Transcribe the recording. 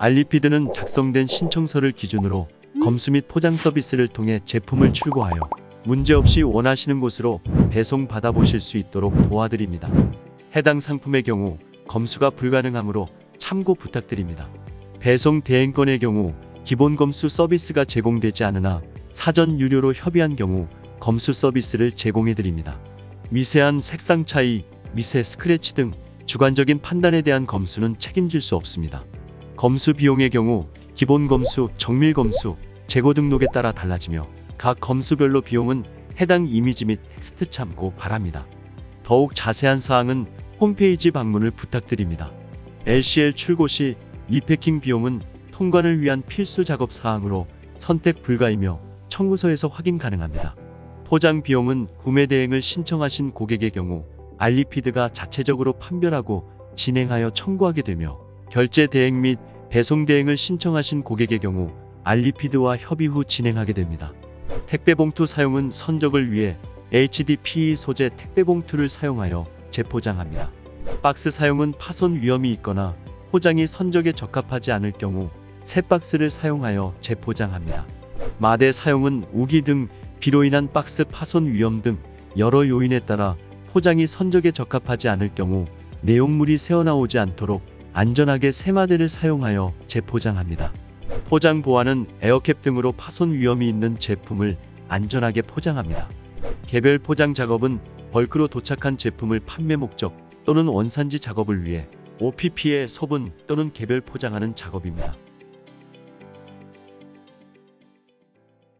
알리피드는 작성된 신청서를 기준으로 검수 및 포장 서비스를 통해 제품을 출고하여 문제없이 원하시는 곳으로 배송 받아보실 수 있도록 도와드립니다. 해당 상품의 경우 검수가 불가능하므로 참고 부탁드립니다. 배송 대행권의 경우 기본 검수 서비스가 제공되지 않으나 사전 유료로 협의한 경우 검수 서비스를 제공해 드립니다. 미세한 색상 차이, 미세 스크래치 등 주관적인 판단에 대한 검수는 책임질 수 없습니다. 검수 비용의 경우 기본 검수, 정밀 검수, 재고 등록에 따라 달라지며 각 검수별로 비용은 해당 이미지 및 텍스트 참고 바랍니다. 더욱 자세한 사항은 홈페이지 방문을 부탁드립니다. LCL 출고 시 리패킹 비용은 통관을 위한 필수 작업 사항으로 선택 불가이며 청구서에서 확인 가능합니다. 포장 비용은 구매 대행을 신청하신 고객의 경우 알리피드가 자체적으로 판별하고 진행하여 청구하게 되며 결제 대행 및 배송 대행을 신청하신 고객의 경우 알리피드와 협의 후 진행하게 됩니다. 택배 봉투 사용은 선적을 위해 HDPE 소재 택배 봉투를 사용하여 재포장합니다. 박스 사용은 파손 위험이 있거나 포장이 선적에 적합하지 않을 경우 새 박스를 사용하여 재포장합니다. 마대 사용은 우기 등 비로 인한 박스 파손 위험 등 여러 요인에 따라 포장이 선적에 적합하지 않을 경우 내용물이 새어나오지 않도록 안전하게 새마대를 사용하여 재포장합니다. 포장 보안은 에어캡 등으로 파손 위험이 있는 제품을 안전하게 포장합니다. 개별 포장 작업은 벌크로 도착한 제품을 판매 목적 또는 원산지 작업을 위해 OPP에 소분 또는 개별 포장하는 작업입니다.